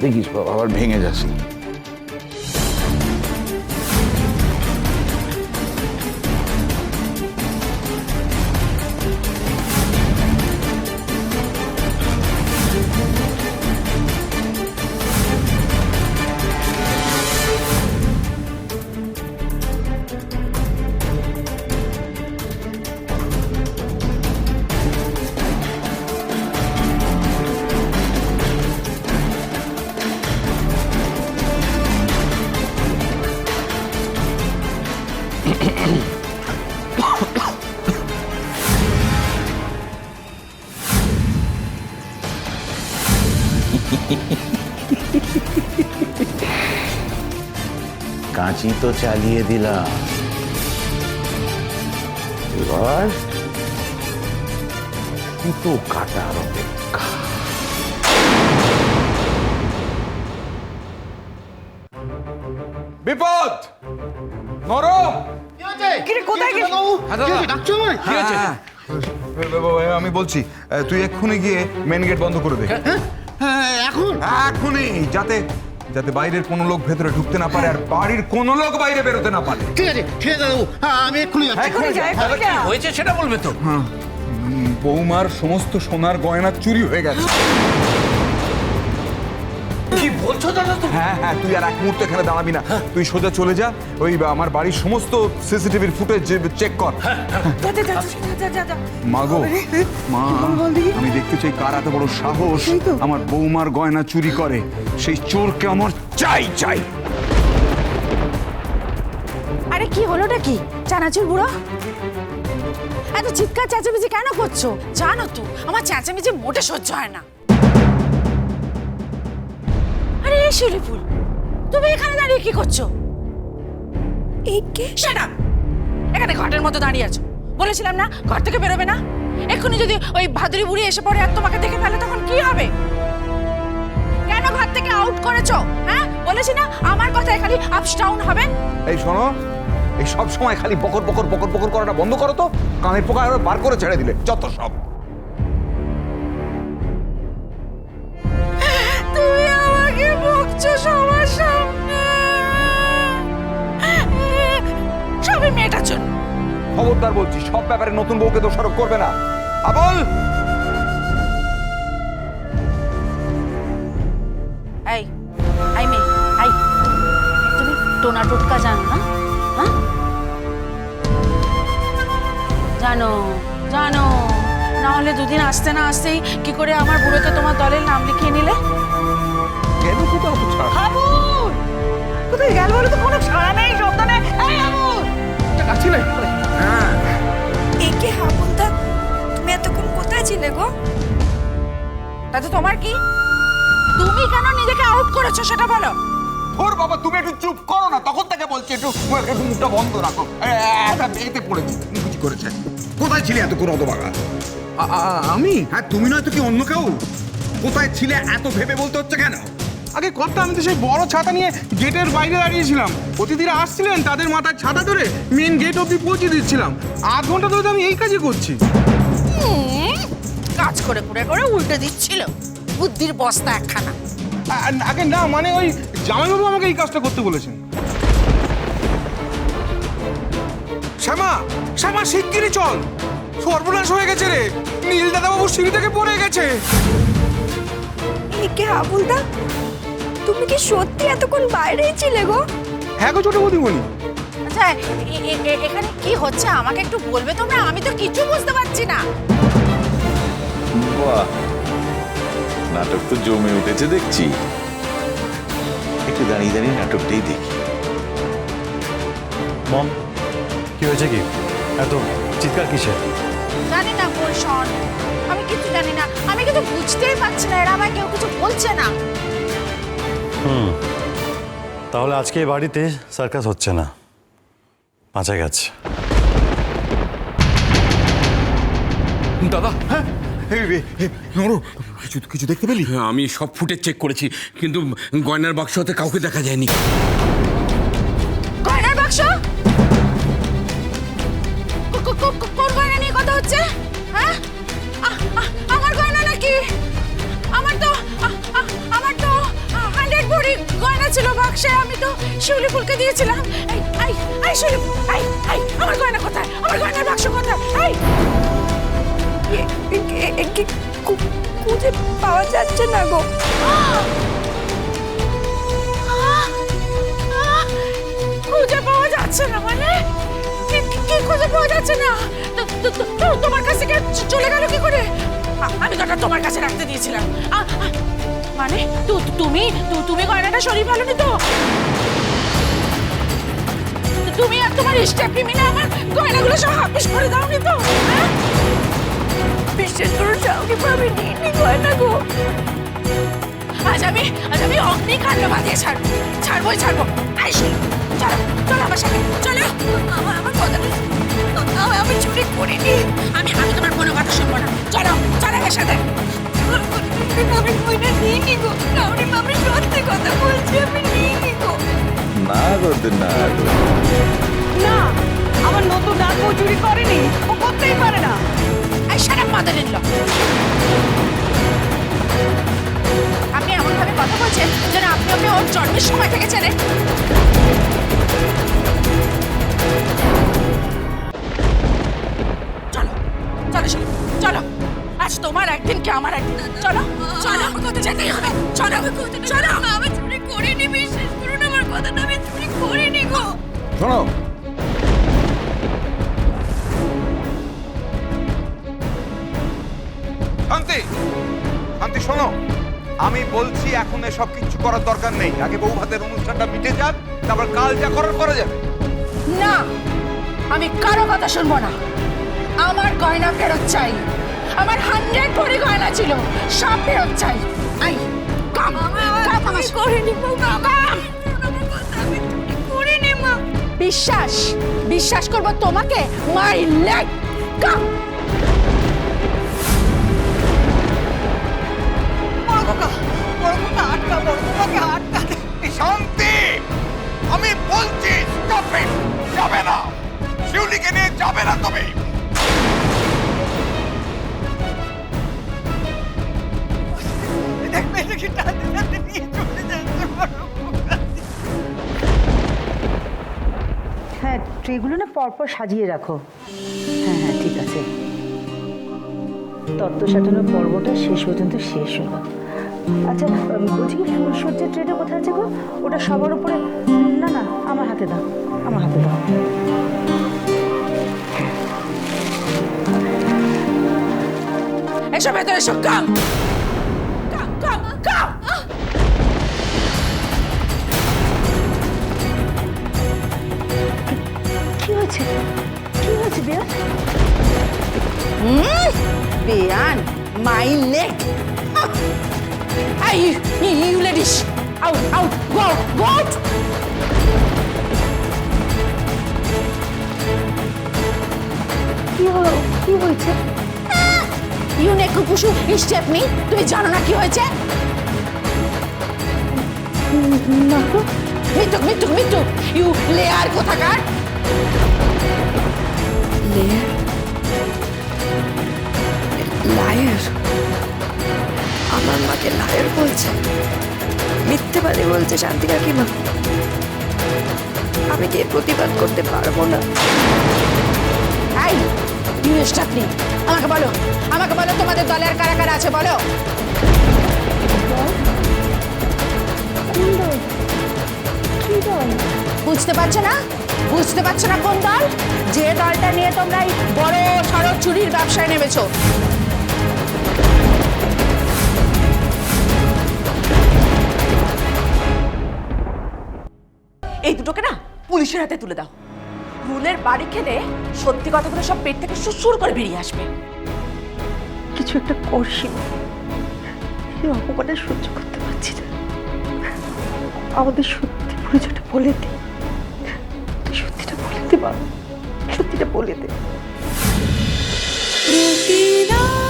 দেখিস বাবা আবার ভেঙে না। কাঁচি তো চালিয়ে দিলাম এবার দুটো কাটার অপেক্ষা বিপদ! গেলি? কি হয়েছে? আমি বলছি তুই এক্ষুনি গিয়ে মেন গেট বন্ধ করে দে। এখন? এক্ষুনি যাতে যাতে বাইরের কোনো লোক ভেতরে ঢুকতে না পারে আর বাড়ির কোনো লোক বাইরে বেরোতে না পারে। ঠিক আছে ঠিক আছে দাদু হ্যাঁ, আমি এক্ষুনি যাচ্ছি। এক্ষুনি যা, এক্ষুনি যা। হয়েছে সেটা বলবে তো? বৌমার সমস্ত সোনার গয়না চুরি হয়ে গেছে। বলছো দাদা তুমি? হ্যাঁ হ্যাঁ তুই আর এক মুহূর্তে এখানে দাঁড়াবি না। তুই সোজা চলে যা ওই আমার বাড়ির সমস্ত সিসিটিভির ফুটেজ চেক কর। যা, যা, যা, যা, যা, যা, যা। মাগো মা আমি দেখতে চাই কার এত বড় সাহস। আমার বৌমার গয়না চুরি করে। সেই চোরকে আমার চাই চাই। আরে কি হলোটা কি? চানাচুর বুড়ো? এত চিৎকার চেঁচামেচি কেন করছ? জানো তো আমার চেঁচামেচি মোটে সহ্য হয় না। এই শিউলি তুমি এখানে দাঁড়িয়ে কি করছ? Shut up! এখানে ঘটের মতো দাঁড়িয়ে আছো। বলেছিলাম না ঘর থেকে বেরোবে না। এক্ষুনি যদি ওই ভাদুরি বুড়ি এসে পড়ে আর তোমাকে দেখে ফেলে তখন কি হবে? কেন ঘর থেকে আউট করেছ? হ্যাঁ? বলেছি না আমার কথায় খালি আপস ডাউন হবে। এই শোনো এই সব সময় খালি বকর বকর বকর বকর করাটা বন্ধ করো তো। কানের পোকা বার করে ছেড়ে দিলে যত সব। বকছো সবার সামনে? সবই মেয়েটার জন্য। খবরদার বলছি সব ব্যাপারে নতুন বউকে দোষারোপ করবে না। আবল এই আই মে আই তুমি টোনা টোটকা জানো না? হ্যাঁ? জানো জানো। না হলে দুদিন আসতে না আসতেই কি করে আমার বুড়োকে তোমার দলের নাম লিখিয়ে নিলে? কেন কোথাও তো ছাড়? হাবুর কোথায় গেল বলে তো? কোনো ছাড়া নেই শব্দ নেই। এই হাবুর হ্যাঁ। একে হাবুলদা তুমি এতক্ষণ কোথায় ছিলে গো? তাতে তোমার কি? তুমি কেন নিজেকে আউট করেছ সেটা বলো। ওর বাবা তুমি একটু চুপ করো না। তখন তাকে বলছি একটু একটু মুখটা বন্ধ রাখো। একটা এতে পড়েছি বুঝি করেছে? কোথায় ছিলে এত কোনো অতবাগা আমি? হ্যাঁ তুমি নয় তো কি অন্য কেউ? কোথায় ছিলে এত ভেবে বলতে হচ্ছে কেন? আগে কর্তা আমি তো সেই বড় ছাতা নিয়ে গেটের বাইরে দাঁড়িয়েছিলাম। অতিথিরা আসছিলেন তাদের মাথায় ছাতা ধরে মেন গেট অবধি পৌঁছে দিচ্ছিলাম। আধ ঘণ্টা ধরে তো আমি এই কাজই করছি। কাজ করে করে করে উল্টে দিচ্ছিল। বুদ্ধির বস্তা একখানা। আগে না মানে ওই জামাইবাবু আমাকে এই কাজটা করতে বলেছেন। শ্যামা শ্যামা শিগগিরই চল। সর্বনাশ হয়ে গেছে রে। নীল দাদাবাবু সিঁড়ি থেকে পড়ে গেছে। একে হাবুলদা তুমি কি সত্যি এতক্ষণ বাইরেই ছিলে গো? হ্যাঁ গো ছোট বৌদিমণি। আচ্ছা এখানে কি হচ্ছে? আমাকে একটু বলবে তোমরা? আমি তো কিছু বুঝতে পারছি না। বাহ নাটক তো জমে উঠেছে দেখছি। একটু দাঁড়িয়ে দাঁড়িয়ে নাটকটাই দেখি। মম কি হয়েছে কি? এত চিৎকার কিসের? জানি না গুলশন আমি কিছু জানি না। আমি কিছু বুঝতেই পারছি না এরা আমায় কেউ কিছু বলছে না। হুম তাহলে আজকে এই বাড়িতে সার্কাস হচ্ছে না। বাঁচা গেছে। দাদা কিছু কিছু দেখতে পেলি? হ্যাঁ, আমি সব ফুটেজ চেক করেছি কিন্তু গয়নার বাক্স হতে কাউকে দেখা যায়নি। গয়নার বাক্স? কোন গয়না নিয়ে কথা হচ্ছে? হ্যাঁ? আমার গয়না নাকি? আমার তো আ- আ- আমার তো আ- ছিল বাক্সে আমি তো শিউলি ফুলকে দিয়েছিলাম। শিউলি পাওয়া যাচ্ছে না গো! খুঁজে পাওয়া যাচ্ছে না মানে? কি- খুঁজে পাওয়া যাচ্ছে না? তোমার কাছ চলে গেল কি করে? আমি তো তোমার কাছে রাখতে দিয়েছিলাম। মানে তুমি তুমি গয়নাটা সরিয়ে ফেলোনি তো? তুমি আর তোমার স্টেপনি মিলে আমার গয়নাগুলো সব হাফিস করে দাও দাওনি তো? হ্যাঁ? বিশ্বাস করো শাওনি আমি নিইনি গয়না গো? আজ আমি আজ আমি অগ্নিকাণ্ড বাঁধিয়ে ছাড়বো ছাড়বোই ছাড়বো। আই শোনো চলো চলো আমার সাথে চলো। আমার আমার কথাটা আমি চুরি করিনি। আমি আমি তোমার কোনো কথা শুনব না। চলো চলো আমার সাথে। কথা না গো না না আমার নতুন নাক ও চুরি করেনি। ও করতেই পারে না। সারা মাদার ইন আপনি এমন ভাবে কথা বলছেন যেন আপনি ওকে ওর জন্মের সময় থেকে চেনেন। চলো চলো চলো চলো। আজ তোমার একদিন কি আমার একদিন? চলো চলো যেতেই হবে। চলো চলো আমি চুরি করিনি বিশ্বাস করুন আমার কথাটা আমি চুরি করিনি গো। শোনো শান্তি? শান্তি শোনো। আমি বলছি এখন এসব কিচ্ছু করার দরকার নেই। আগে বউ ভাতের অনুষ্ঠানটা মিটে যাক তারপর কাল যা করার করা যাবে। না আমি কারও কথা শুনব না। আমার গয়না ফেরত চাই। আমার হান্ড্রেড ভরি গয়না ছিল সব ফেরত চাই। আই কাম কাম করিনি কাম করিনি মা। বিশ্বাস বিশ্বাস করব তোমাকে মাই লেগ। কাম আটকা বড় কাকাকে আটকা দে। শান্তি! আমি বলছি স্টপ ইট যাবে না! শিউলিকে নিয়ে যাবে না তুমি! দেখ মেয়েটাকে টানতে টানতে নিয়ে চলে যাচ্ছে হ্যাঁ ট্রেগুলো না পরপর সাজিয়ে রাখো। হ্যাঁ হ্যাঁ ঠিক আছে। তত্ত্ব সাজানোর পর্বটা শেষ পর্যন্ত শেষ হলো। আচ্ছা বলছি কি ফুলসজ্জার ট্রেটা কোথায় আছে গো? ওটা সবার উপরে না না আমার হাতে দাও আমার হাতে দাও। এসো ভেতরে এসো কাম কাম কাম কাম কি হয়েছে? কি হয়েছে দেয়া বেয়ান my leg I you ladies out out go out go out কি হলো? কি হয়েছে? ইউ নেকু কুশু স্টেপ মি তুমি জানো না কি হয়েছে? না তো। মৃত্যু মৃত্যু মৃত্যু ইউ লেয়ার কোথাকার? লেয়ার লায়ার আমার মাকে লায়ার বলছে। মিথ্যেবাদী বলছে শান্তি কাকিমা আমি কি প্রতিবাদ করতে পারব না? আই ইউ স্টপ মি আমাকে বলো আমাকে বলো তোমাদের দলে আর কারা কারা আছে, বলো। বুঝতে পারছ না? বুঝতে পারছ না কোন দল? যে দলটা নিয়ে তোমরা বড় সড়ক চুরির ব্যবসায় নেমেছো। এই দুটোকে না পুলিশের হাতে তুলে দাও। রুলের বাড়ি খেলে সত্যি কথাগুলো সব পেট থেকে সুসুর করে বেরিয়ে আসবে। কিছু একটা করছি। এই অপমানটা সহ্য করতে পারছি না। আমাদের সত্যি পরিচয়টা বলে দে। তুই সত্যিটা বলে দে বাবা। সত্যিটা বলে দে। প্রতিদান